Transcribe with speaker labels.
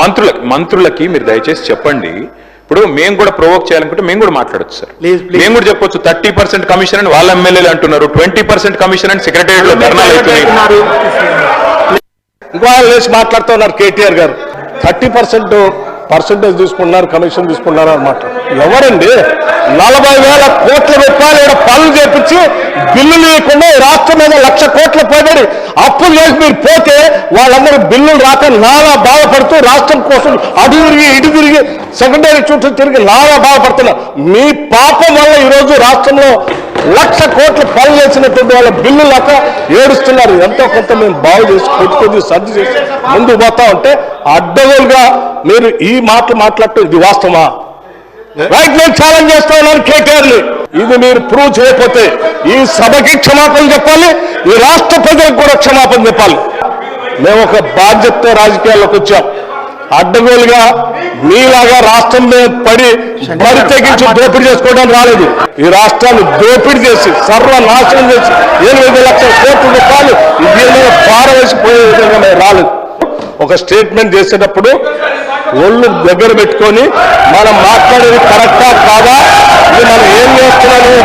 Speaker 1: మంత్రులకి మంత్రులకి మీరు దయచేసి చెప్పండి. ఇప్పుడు మేము కూడా ప్రొవోక్ చేయాలనుకుంటే మేము కూడా మాట్లాడొచ్చు సార్. మేము కూడా చెప్పొచ్చు థర్టీ పర్సెంట్ కమిషన్ అని వాళ్ళ ఎమ్మెల్యేలు అంటున్నారు ట్వంటీ పర్సెంట్ కమిషన్ అని సెక్రటరియట్లో ధర్నాలు అవుతున్నాయి.
Speaker 2: ఇవాళ లేచి మాట్లాడుతున్నారు కేటీఆర్ గారు. థర్టీ పర్సెంట్ పర్సెంటేజ్ తీసుకున్నారు కమిషన్ తీసుకున్నారు అనమాట ఎవరండి? నలభై వేల కోట్ల రూపాయలు పనులు వచ్చి బిల్లులు ఇవ్వకుండా ఈ రాష్ట్రం మీద లక్ష కోట్ల పైబడి అప్పులు చేసి మీరు పోతే వాళ్ళందరూ బిల్లులు రాక నానా బాధపడుతూ రాష్ట్రం కోసం అటు తిరిగి ఇటు తిరిగి సెకండరీ చుట్టూ తిరిగి నానా బాధపడుతున్నారు మీ పాపం వల్ల ఈరోజు రాష్ట్రంలో లక్ష కోట్ల పనులు చేసినటువంటి వాళ్ళ బిల్లు లెక్క ఏడుస్తున్నారు. ఎంతో కొంత మేము బాగు చేసి కొద్ది సర్ది చేసి ముందు పోతా ఉంటే అడ్డగోలుగా మీరు ఈ మాటలు మాట్లాడటం ఇది వాస్తవమా? రైట్ నేను ఛాలెంజ్ చేస్తా ఉన్నాను కేటీఆర్ని ఇది మీరు ప్రూవ్ చేయకపోతే ఈ సభకి క్షమాపణ చెప్పాలి ఈ రాష్ట్ర ప్రజలకు కూడా క్షమాపణ చెప్పాలి. మేము ఒక బాధ్యతతో రాజకీయాల్లోకి వచ్చాం. అడ్డగోలుగా మీలాగా రాష్ట్రం పడి బరి తెగించి దోపిడీ చేసుకోవడం రాలేదు. ఈ రాష్ట్రాన్ని దోపిడీ చేసి సర్వనాశనం చేసి ఎనిమిది లక్షల కోట్ల రూపాయలు దీని మీద పారవేసిపోయే విధంగా మేము రాలేదు. ఒక స్టేట్మెంట్ చేసేటప్పుడు ఒళ్ళు దగ్గర పెట్టుకొని మనం మాట్లాడేది కరెక్టా కాదా? ఇది మనం ఏం చేస్తున్నాము